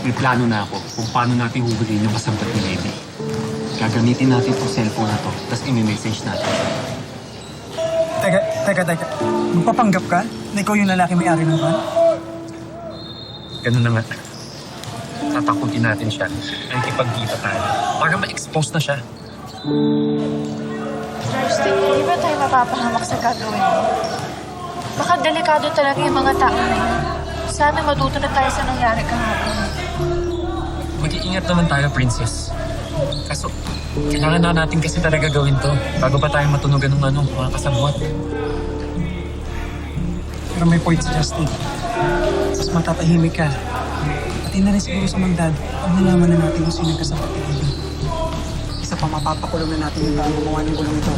May plano na ako kung paano natin huhulihin yung kasabot ni Levi. Gagamitin natin itong cellphone na to, tapos i-message natin. Teka, teka, teka. Magpapanggap ka na ikaw yung lalaki may-ari ng van? Ganun na nga. Tatakutin natin siya. Nakikipagkita tayo. Para ma-expose na siya. Thursday, di ba tayo mapapahamak sa gagawin mo? Baka delikado talaga yung mga tao na yun. Sana matuto na tayo sa nangyari kahapon. Mag-iingat naman tayo, Princess. Kaso, kailangan na natin kasi talaga gawin to bago pa tayo matunogan ng ano, mga kasabwat. Pero may point si Justin. Mas matatahimik ka. Pati na rin siguro sa mandad pag nalaman na natin kung sino yung ni Lily. Isa pa mapapakulong na natin yung taong gumawa ng gulong ito.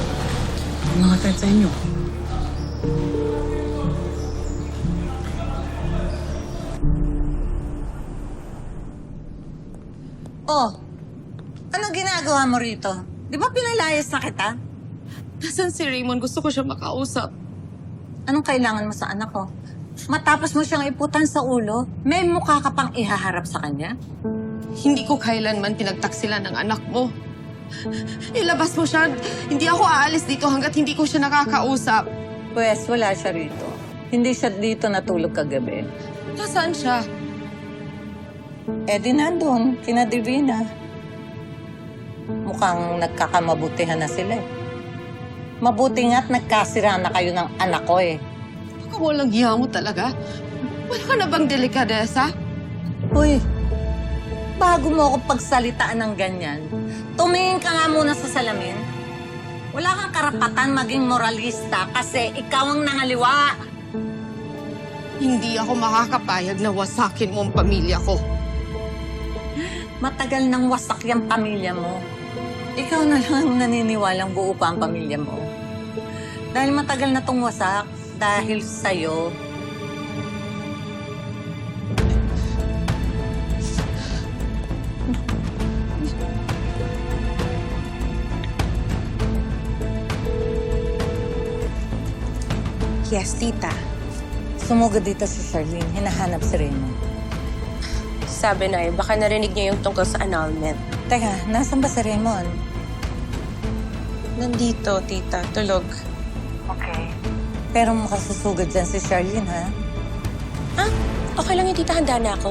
Yung mga threat sa inyo. Oh, anong ginagawa mo rito? Di ba pinalayas na kita? Nasaan si Raymond? Gusto ko siya makausap. Anong kailangan mo sa anak ko? Matapos mo siyang iputan sa ulo, may mukha ka pang ihaharap sa kanya? Hindi ko kailanman pinagtaksilan ng anak mo. Ilabas mo siya. Hindi ako aalis dito hanggat hindi ko siya nakakausap. Pwes, wala siya rito. Hindi siya dito natulog kagabi. Nasaan siya? Eh di nandun, kina Divina. Mukhang nagkakamabutihan na sila eh. Mabuti nga't nagkasira na kayo ng anak ko eh. Baka walang hiya mo talaga. Wala ka na bang delikadesa? Uy, bago mo ako pagsalitaan ng ganyan, tumingin ka nga muna sa salamin. Wala kang karapatan maging moralista kasi ikaw ang nangaliwa. Hindi ako makakapayag na wasakin mo ang pamilya ko. Matagal nang wasak yung pamilya mo. Ikaw na lang ang naniniwalang buo pa ang pamilya mo. Dahil matagal na tong wasak, dahil sa'yo, Yes, tita. sumugod dito si Charlene, hinahanap si Raymond. Sabi na eh, baka narinig niya yung tungkol sa annulment. Teka, nasan ba si Raymond? Nandito, tita. Tulog. Pero makasusugod dyan si Charlene, ha? Ah, okay lang yung tita. Handa na ako.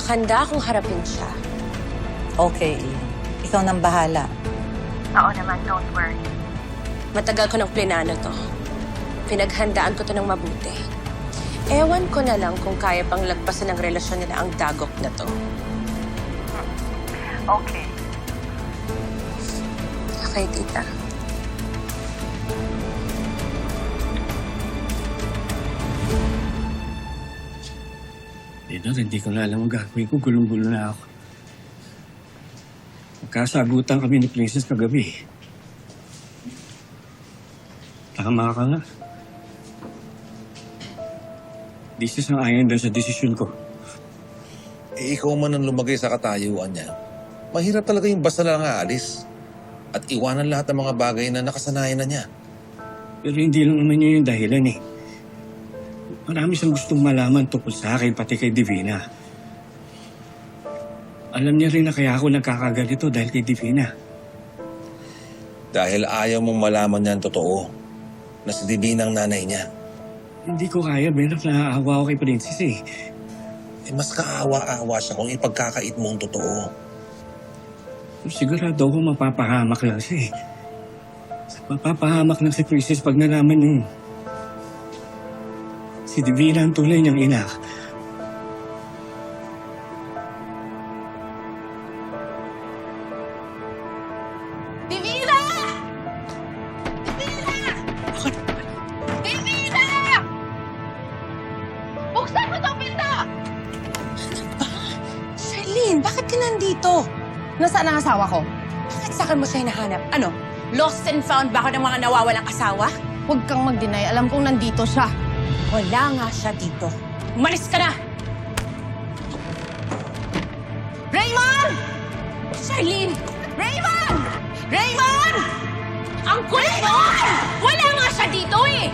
Nakanda akong harapin siya. Okay, Ian. Ikaw nang bahala. Matagal ko ng plinano to. Pinaghandaan ko to ng mabuti. Ewan ko na lang kung kaya pang lagpasan ng relasyon nila ang dagok na to. Okay. Okay, tita. Hindi na, hindi ko na alam ang gagawin ko. Gulong-gulo na ako. Magkasagutan kami ni Princess kagabi. Tama ka nga. This is ang ayon doon sa desisyon ko. Eh, ikaw man ang lumagay sa katayuan niya. Mahirap talaga yung basta lang aalis. At iwanan lahat ng mga bagay na nakasanayan na niya. Pero hindi lang naman yun yung dahilan eh. Marami siyang gustong malaman tungkol sa akin, pati kay Divina. Alam niya rin na kaya ako nagkakagalito dahil kay Divina. Dahil ayaw mong malaman niya ang totoo na si Divina ang nanay niya. Hindi ko kaya, Benak, naaawa ako kay Princess eh. Eh, mas kaawa-awa siya kung ipagkakait mo ang totoo. Sigurado ako mapapahamak lang siya eh. Mapapahamak lang si Princess pag nalaman yung si Divina ang tunay niyang ina. Charlene, bakit ka nandito? Nasaan ang asawa ko? Bakit sa akin mo siya hinahanap? Ano? Lost and found ba ako ng mga nawawalang asawa? Huwag kang mag-deny. Alam kong nandito siya. Wala nga siya dito. Umalis ka na! Raymond! Charlene! Raymond! Raymond! Ang kulit mo! Wala nga siya dito eh!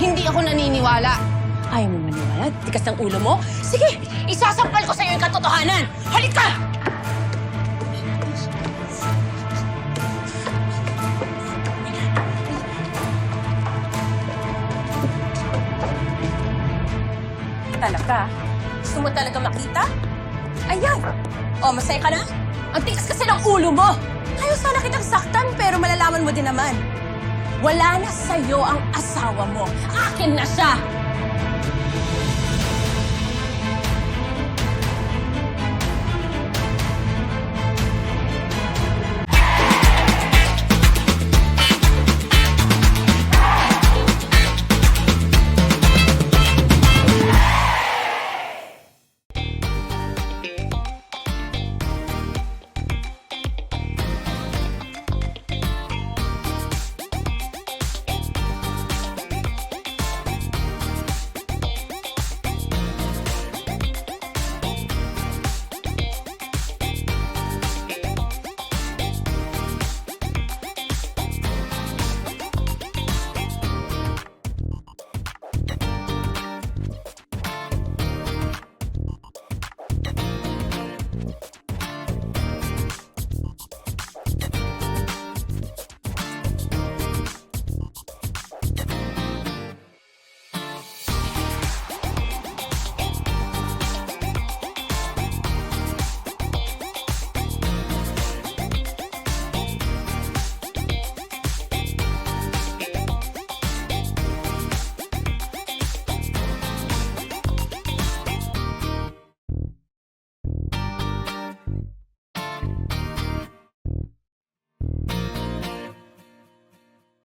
Hindi ako naniniwala. Ayaw mo maniwala? Tikas ng ulo mo? Sige, isasampal ko sa'yo yung katotohanan. katotohanan! Halika! Talaga? Gusto mo talaga makita? Ayan! O, masaya ka na? Ang tigas kasi ng ulo mo! Ayaw sana kitang saktan, pero malalaman mo din naman. Wala na sa'yo ang asawa mo. Akin na siya!